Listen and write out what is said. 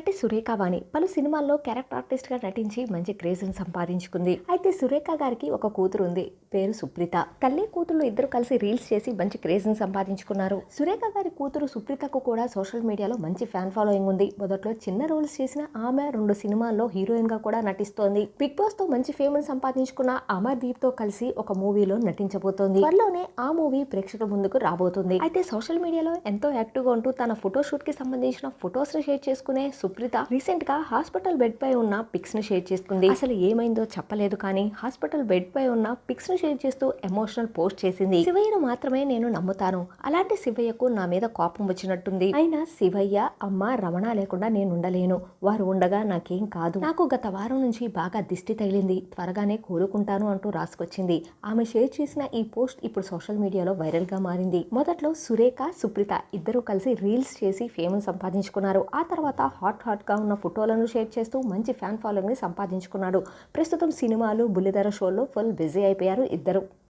నటి సురేఖ వాణి పలు సినిమాల్లో క్యారెక్టర్ ఆర్టిస్ట్గా నటించి మంచి క్రేజ్ను సంపాదించుకుంది. అయితే సురేఖ గారికి ఒక కూతురు ఉంది పేరు సుప్రీత. తల్లి కూతురు ఇద్దరు కలిసి రీల్స్ చేసి మంచి క్రేజ్ను సంపాదించుకున్నారు. సురేఖ గారి కూతురు సుప్రీతకు కూడా సోషల్ మీడియాలో మంచి ఫ్యాన్ ఫాలోయింగ్ ఉంది. మొదట్లో చిన్న రోల్స్ చేసిన ఆమె రెండు సినిమాల్లో హీరోయిన్గా కూడా నటిస్తోంది. బిగ్ బాస్తో మంచి ఫేమ్ని సంపాదించుకున్న అమర్దీప్తో కలిసి ఒక మూవీలో నటించబోతోంది. త్వరలోనే ఆ మూవీ ప్రేక్షకుల ముందుకు రాబోతుంది. అయితే సోషల్ మీడియాలో ఎంతో యాక్టివ్గా ఉంటూ తన ఫోటో షూట్కి సంబంధించిన ఫొటోస్ షేర్ చేసుకునే సుప్రీత రీసెంట్గా హాస్పిటల్ బెడ్ పై ఉన్న పిక్స్ని షేర్ చేసుకుంది. అసలు ఏమైందో చెప్పలేదు కానీ హాస్పిటల్ బెడ్ పై ఉన్న పిక్స్ని షేర్ చేస్తూ ఎమోషనల్ పోస్ట్ చేసింది. శివయ్యను మాత్రమే నేను నమ్ముతాను. అలాంటి శివయ్యకు నా మీద కోపం వచ్చినట్టుంది. అయినా శివయ్య అమ్మ రమణ లేకుండా నేను ఉండలేను. వారు ఉండగా నాకేం కాదు. నాకు గత వారం నుంచి బాగా దిష్టి తగిలింది. త్వరగానే కోలుకుంటాను అంటూ రాసుకొచ్చింది. ఆమె షేర్ చేసిన ఈ పోస్ట్ ఇప్పుడు సోషల్ మీడియాలో వైరల్గా మారింది. మొదట్లో సురేఖ సుప్రీత ఇద్దరూ కలిసి రీల్స్ చేసి ఫేమ్ సంపాదించుకున్నారు. ఆ తర్వాత హాట్ హాట్ హాట్గా ఉన్న ఫోటోలను షేర్ చేస్తూ మంచి ఫ్యాన్ ఫాలోయింగ్ని సంపాదించుకున్నాడు. ప్రస్తుతం సినిమాలు బుల్లిధర షోల్లో ఫుల్ బిజీ అయిపోయారు ఇద్దరు.